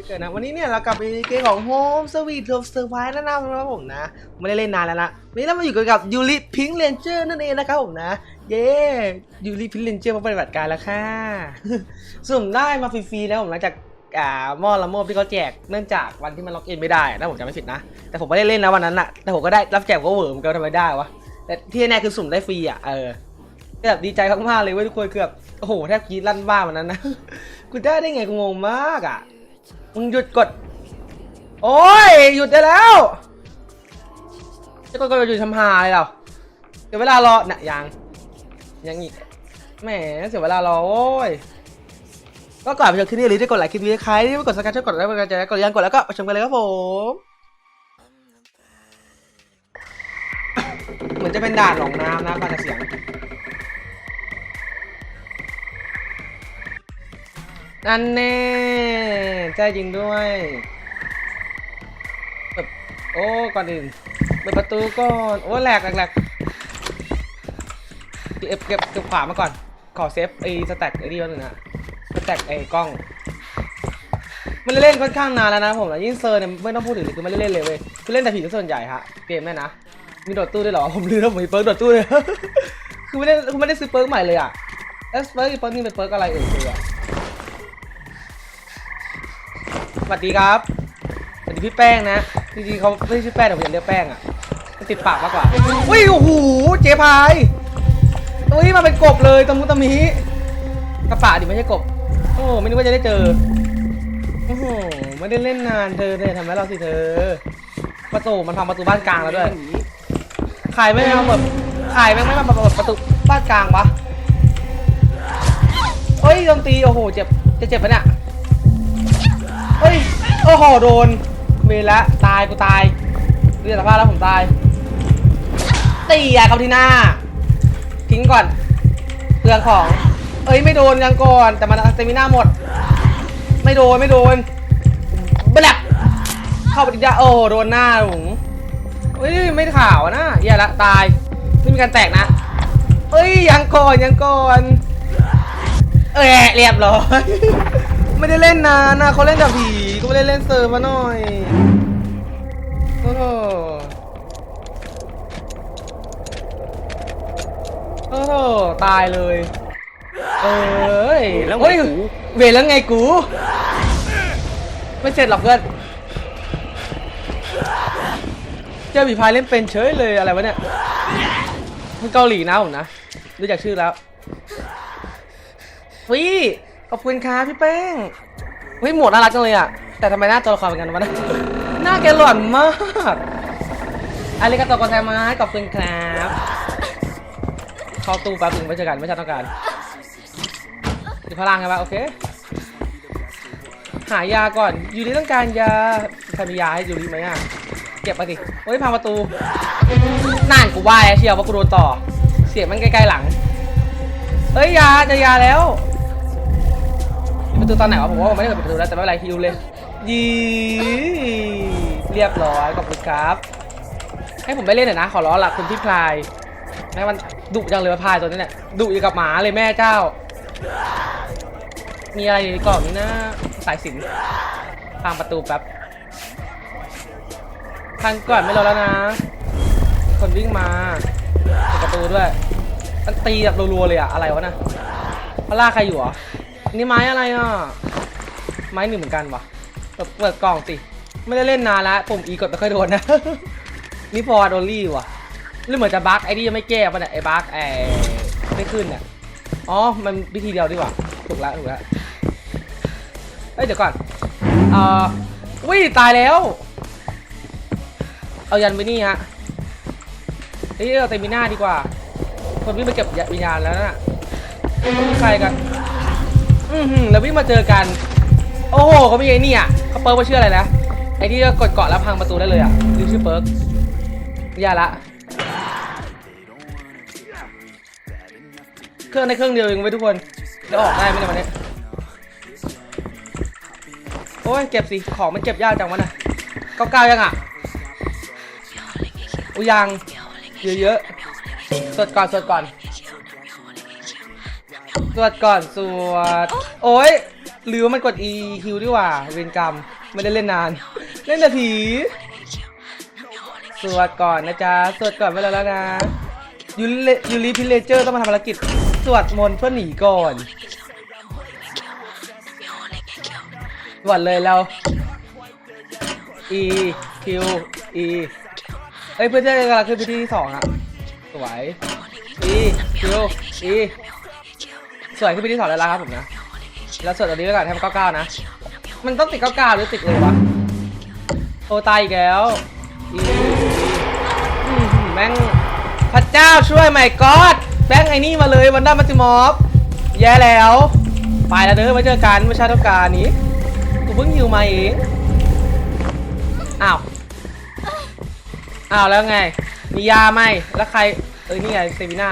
พี่เกิดนะ วันนี้เนี่ยเรากลับไปเกมของ Home Sweet Home Surprise แล้วนะครับผมนะ ไม่ได้เล่นนานแล้วนะวันนี้เรามาอยู่กับยูริพิงเลนเจอร์นั่นเองนะครับผมนะ เย้ยูริพิงเลนเจอร์มาปฏิบัติการแล้วค่ะสุ่มได้มาฟรีๆแล้วผมหลังจากอ่าหม้อละโมบที่เขาแจกเนื่องจากวันที่มันล็อกอินไม่ได้นะผมจำไม่ผิดนะ แต่ผมไม่ได้เล่นนะวันนั้นอะแต่ผมก็ได้รับแจกก็เหวิร์มกันทำไมได้วะแต่ที่แน่คือสุ่มได้ฟรีอะเออแบบดีใจมากๆเลยเว้ยทุกคนคือแบบโอ้โหแทบกรีดลั่นบ้าวันนั้นนะกูได้ได้ไงกูงงมากอะ มึงหยุดกด โอ้ย หยุดได้แล้ว จะกดกดหยุดทำหาเลยเหรอเดี๋ยเวลารอน่ะยัง ยังอีก แหมเสียเวลารอโอ้ย ก็ก่อนไปชมคลิปนี้หรือได้กดไลค์คลิปนี้ใครที่ไม่กดสักการช่วยกดไลค์กดกระจายกดยังกดแล้วก็ไปชมกันเลยครับผม เหมือนจะเป็นด่านหนองน้ำนะฟังจากเสียง นั่นแน่ใช่จริงด้วยแบบโอ้ก่อนอื่นเปิดประตูก่อนโอ้แหลกแหลกเก็บเก็บเก็บขวามาก่อน ขอเซฟไอ้สแต็กไอ้นี่วันหนึ่งนะสแต็กไอ้กล้อง มันเล่นค่อนข้างนานแล้วนะผมนะยิ่งเซอร์เนี่ยไม่ต้องพูดถึงเลยคือไม่เล่นเลยเว้ยคือเล่นแต่ผีส่วนใหญ่ฮะเกมเนี่นะมีโดดตู้ด้วยเหรอผมลืมแล้วผมมีเปิร์กโดดตู้เลยคือไม่ได้คือไม่ได้ซื้อเปิร์กใหม่เลยอะแล้วเปิร์กอีกเปิร์กนี่เป็นเปิร์กอะไรเอ่ยคืออะ สวัสดีครับสวัสดีพี่แป้งนะจริงๆเขาไม่ใช่ชื่อแป้งแต่ผมอยากเรียกแป้งอะมันติดปากมากกว่าอุ้ยโอ้โหเจ๊พายอุ้ยมาเป็นกบเลยตะมุตะมิกระปะดิไม่ใช่กบโอ้ไม่นึกว่าจะได้เจอโอ้โหไม่ได้เล่นนานเธอเนี่ยทำให้เราสิเธอ ประตูมันพังประตูบ้านกลางแล้วด้วยใครไม่มาแบบใครไม่งไม่มาเปิดประตูบ้านกลางวะเฮ้ยโดนตีโอ้โหเจ็บจะเจ็บปะเนี่ย เฮ้ย โอ้โห โดนเวละตาย กูตายเรียกสภาพแล้วผมตายตีอะเขาที่หน้า ทิ้งก่อนเปลืองของ เอ้ย ไม่โดนยังก่อน แต่มันเซมิน่าหมด ไม่โดน ไม่โดนบลับเข้าปดิจ้าโอ้โหโดนหน้าหลงเฮ้ย ไม่ข่าวนะแย่ละ ตาย ไม่มีการแตกนะ เอ้ย ยังก่อน ยังก่อน เอ้ยเรียบร้อย ไม่ได้เล่นนานนะเขาเล่นกับผีก็ไม่ได้เล่นเซิร์ฟมาหน่อยโอ้โหโอ้โหตายเลย เอ้ยแล้วไงเฮ้ยกู เวรแล้วไงกู ไม่เสร็จหรอกเพื่อนเจอผีพายเล่นเป็นเฉยเลยอะไรวะเนี่ยมันเกาหลีนะผมนะดูจากชื่อแล้ววิ ขอบคุณครับพี่แป้งเฮ้ยหมวดน่ารักจังเลยอะ แต่ทำไมหน้าตัวละครเป็นกันวะเนี่ยหน้าแกหล่อนมากอาริกาโตโกไซมาสขอบคุณครับเข้าตู้แป๊บนึงไม่เจอกันไม่ใช่ต้องการมีพลังไงวะโอเค หายาก่อนยูริต้องการยาใครมียาให้ยูริไหมอะเก็บมาสิเฮ้ยพังประตูนั่นกูว่าแล้วเชียวว่ากูโดนต่อ เสียงมันใกล้ๆหลังเอ้ยยาจะยาแล้วปิด ประตูตอนไหนวะผมว่าผมไม่ได้เปิดประตูแล้วแต่ไม่เป็นไรฮิวเลยยีเรียบร้อยขอบคุณครับ ให้ผมไปเล่นหน่อยนะ ขอร้องละคุณพี่พลายแม่มันดุจังเลยพลายตัวนี้เนี่ยดุอยู่กับหมาเลยแม่เจ้า มีอะไรในกล่องนี้นะสายสินพังประตูแป๊บพังก่อนไม่รอแล้วนะ คนวิ่งมาเปิดประตูด้วยมันตีแบบรัวๆเลยอะอะไรวะน่ะเขาล่าใครอยู่ออั นี่ไม้อะไรอะ ไม้หนึ่งเหมือนกันวะเปิดเปิดกล่องสิ ไม่ได้เล่นนานแล้วปุ่มอีกดไม่ค่อยโดนนะ นี่พอโดนรี่ว่ะหรือเหมือนจะบั๊กไอ้นี่ยังไม่แก้ป่ะเนี่ยไอ้บั๊กไอ้ไม่ขึ้นเนี่ยอ๋อ มันวิธีเดียวดีกว่าถูกแล้วถูกแล้วเอ้ยเดี๋ยวก่อนเอ่อวิตายแล้ว เอายันไปนี่ฮะเฮ้ยเอาเตมิน่าดีกว่า คนวิ่งมาเก็บวิญญาณแล้วน่ะใครกัน อือหือแล้ววิ่งมาเจอกัน โอ้โหเขามีไอ้นี่อะเขาเปิร์กว่าชื่ออะไรนะไอ้ที่กดเกาะแล้วพังประตูได้เลยอะรีชื่อเปิร์กอย่าละ เครื่องในเครื่องเดียวเองไว้ทุกคนจะออกได้ไหมเนี่ยวันนี้โอ้ยเก็บสิของมันเก็บยากจังวะน่ะเก้าเก้ายังอะอุยังเยอะๆสดก่อนสดก่อน สวดก่อนสวด โอ้ยหรือว่ามันกด E Q ดีกว่า เวรกรรม ไม่ได้เล่นนาน เล่นนาที สวดก่อนนะจ๊ะ สวดก่อนไปแล้วนะ ยูริยูริพิเลเจอร์ต้องมาทำภารกิจ สวดมนต์เพื่อหนีก่อนสวดเลยเรา E Q E เอ้ยเพื่อนเจะกำลังขึ้นไปที่สองอะสวย E Q E สวยขึ้นไปที่สองแล้วล่ะครับผมนะ แล้วสวดตัวนี้ไว้ก่อนให้มันเก้าเก้านะ มันต้องติดเก้าเก้าหรือติดเลยวะโตตายอีกแล้วแม่งพระเจ้าช่วยไม่กอดแบงค์ไอ้นี่มาเลยวันด้ามัติมอฟแย่แล้ว ไปแล้วเด้อไว้เจอกันเมื่อชาติต้องการนี้กูเพิ่งยิวมาเองอ้าวอ้าวแล้วไง มียาไหมแล้วใคร เอ้ยนี่ไงเซมิน่า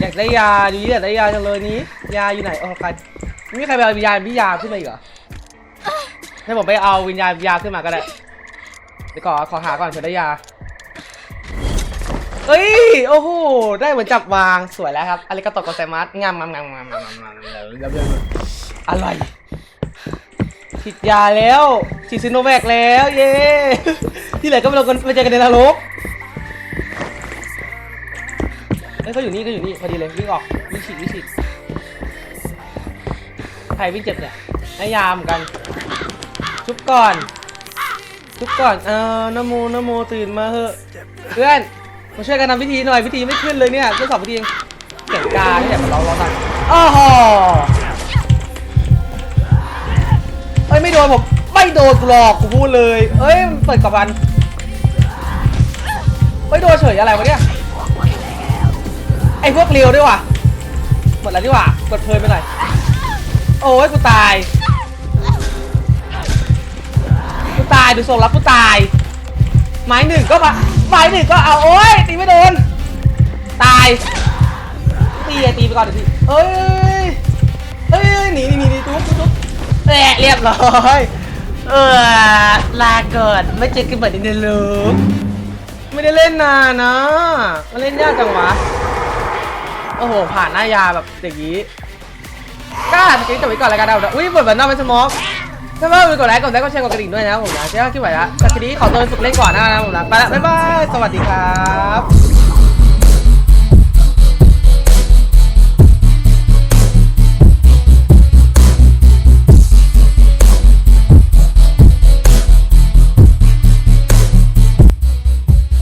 อยากได้ยาดูอยากได้ยาจังเลยนี้ ยาอยู่ไหนโอ้ใครไม่มีใครไปเอาวิญญาณพี่ยาขึ้นมาอีกเหรอให้ผมไปเอาวิญญาณยาขึ้นมาก็ได้เดี๋ยวก่อนขอหาก่อนเผื่อได้ยาเอ้ยโอ้โหได้เหมือนจับวางสวยแล้วครับอะไรก็ตกกระแซมัสงามงามงามงามงามงามอร่อยฉีดยาแล้วฉีดซิโนแวคแล้ว เย้ที่เหลือก็ไปลงกันไปเจอกันในนรก เอ้ยเขาอยู่นี่ก็อยู่นี่พอดีเลยวิ่งออกวิ่งฉีดวิ่งฉีดใครวิ่งเจ็บเนี่ยให้ยามกัน ชุบก่อนทุกก่อน เออนโมนโมตื่นมาเหอะเพื่อนมาช่วยกันทำพิธีหน่อยพิธีไม่ขึ้นเลยเนี่ยเพื่อสอบพิธีเองเสียงกาที่แบบเราเราตันอ้อหเอ้ยไม่โดนผมไม่โดนหรอกกูพูดเลย เอ้ยเปิดกับมันไม่โดนเฉยอะไรวะเนี่ย ไอ้พวกเลียวด้วยว่ะหมดแล้วดีกว่ากดเพลินไปหน่อย โอ้ยกูตาย กูตายดูทรงแล้วกูตาย ไม้หนึ่งก็มาไม้หนึ่งก็เอาโอ้ยตีไม่โดน ตาย ตีอะตีไปก่อนเดี๋ยวทีเอ้ยเอ้ยหนีหนีหนีหนีทุบทุบทุบแหละเรียบร้อยเออลาเก่อนไม่เจอกันเหมือนในเลิฟไม่ได้เล่นนานนะมาเล่นยากจังวะ โอ้โห ผ่านหน้ายาแบบอย่างนี้กล้าสกิลจบไว้ก่อนรายการเราอุ้ยเปิดบันอกเป็นสมองถ้าว่าไปกดไลค์กดไลค์กดแชร์กดกระดิ่งด้วยนะผมนะเชื่อคิดไหว้ละแต่ทีนี้ขอตัวไปฝึกเล่นก่อนนะครับผมนะไปละบ๊ายบาย สวัสดีครับ